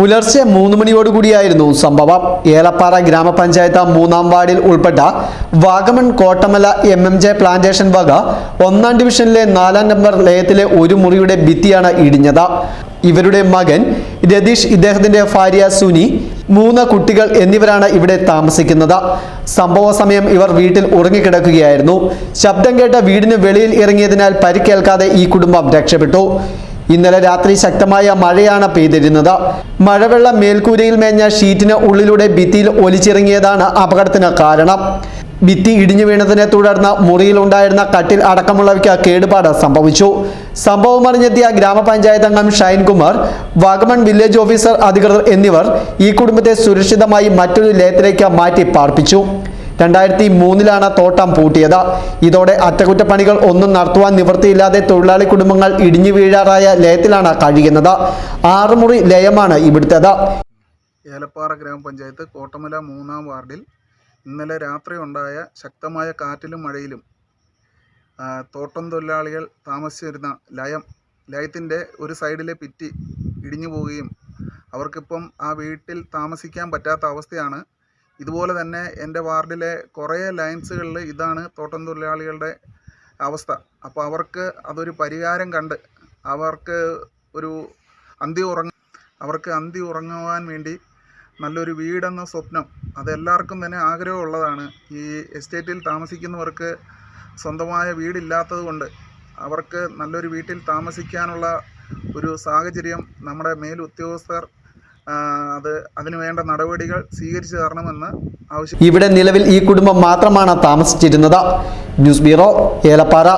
പുലർച്ചെ മൂന്ന് മണിയോടുകൂടിയായിരുന്നു സംഭവം. ഏലപ്പാറ ഗ്രാമപഞ്ചായത്ത് മൂന്നാം വാർഡിൽ ഉൾപ്പെട്ട Vagamon Kottamala M M J plantation വക ഒന്നാം ഡിവിഷനിലെ നാലാം നമ്പർ ലയത്തിലെ ഒരു മുറിയുടെ ഭിത്തിയാണ് ഇടിഞ്ഞത്. ഇവരുടെ മകൻ രതീഷ് ഇദ്ദേഹത്തിന്റെ ഭാര്യ സുനി മൂന്ന് കുട്ടികൾ എന്നിവരാണ് ഇവിടെ താമസിക്കുന്നത്. സംഭവ സമയം ഇവർ വീട്ടിൽ ഉറങ്ങിക്കിടക്കുകയായിരുന്നു. ശബ്ദം കേട്ട വീടിന് വെളിയിൽ ഇറങ്ങിയതിനാൽ പരിക്കേൽക്കാതെ ഈ കുടുംബം രക്ഷപ്പെട്ടു. ഇന്നലെ രാത്രി ശക്തമായ മഴയാണ് പെയ്തിരുന്നത്. മഴവെള്ളം മേൽക്കൂരയിൽ മേഞ്ഞ ഷീറ്റിന് ഉള്ളിലൂടെ ഭിത്തിയിൽ ഒലിച്ചിറങ്ങിയതാണ് അപകടത്തിന് കാരണം. ഭിത്തി ഇടിഞ്ഞു വീണതിനെ തുടർന്ന് മുറിയിലുണ്ടായിരുന്ന കട്ടിൽ അടക്കമുള്ളവയ്ക്ക് കേടുപാട് സംഭവിച്ചു. സംഭവം അറിഞ്ഞെത്തിയ ഗ്രാമപഞ്ചായത്ത് അംഗം ഷൈൻകുമാർ വാഗമൺ വില്ലേജ് ഓഫീസർ അധികൃതർ എന്നിവർ ഈ കുടുംബത്തെ സുരക്ഷിതമായി മറ്റൊരു ലയത്തിലേക്ക് മാറ്റി പാർപ്പിച്ചു. രണ്ടായിരത്തി മൂന്നിലാണ് തോട്ടം പൂട്ടിയത്. ഇതോടെ അറ്റകുറ്റപ്പണികൾ ഒന്നും നടത്തുവാൻ നിവൃത്തിയില്ലാതെ തൊഴിലാളി കുടുംബങ്ങൾ ഇടിഞ്ഞു വീഴാറായ ലയത്തിലാണ് കഴിയുന്നത്. ആറുമുറി ലയമാണ് ഇവിടുത്തേത്. ഏലപ്പാറ ഗ്രാമപഞ്ചായത്ത് കോട്ടമല മൂന്നാം വാർഡിൽ ഇന്നലെ രാത്രി ഉണ്ടായ ശക്തമായ കാറ്റിലും മഴയിലും തോട്ടം തൊഴിലാളികൾ താമസിച്ചിരുന്ന ലയം ലയത്തിന്റെ ഒരു സൈഡിലെ പിറ്റി ഇടിഞ്ഞു പോവുകയും അവർക്കിപ്പം ആ വീട്ടിൽ താമസിക്കാൻ പറ്റാത്ത അവസ്ഥയാണ് ഇതുപോലെ തന്നെ എന്റെ വാർഡിലെ കുറേ ലൈൻസുകളിൽ ഇതാണ് തോട്ടം തൊഴിലാളികളുടെ അവസ്ഥ. അപ്പോൾ അവർക്ക് അതൊരു പരിഹാരം കണ്ട് അവർക്ക് ഒരു അന്തി ഉറങ്ങ അവർക്ക് അന്തി ഉറങ്ങുവാൻ വേണ്ടി നല്ലൊരു വീടെന്ന സ്വപ്നം അതെല്ലാവർക്കും തന്നെ ആഗ്രഹമുള്ളതാണ്. ഈ എസ്റ്റേറ്റിൽ താമസിക്കുന്നവർക്ക് സ്വന്തമായ വീടില്ലാത്തത് കൊണ്ട് അവർക്ക് നല്ലൊരു വീട്ടിൽ താമസിക്കാനുള്ള ഒരു സാഹചര്യം നമ്മുടെ മേലുദ്യോഗസ്ഥർ അത് അതിനു വേണ്ട നടപടികൾ സ്വീകരിച്ചു തരണമെന്ന് ആവശ്യം ഇവിടെ നിലവിൽ ഈ കുടുംബം മാത്രമാണ് താമസിച്ചിരുന്നത്. News bureau Elappara.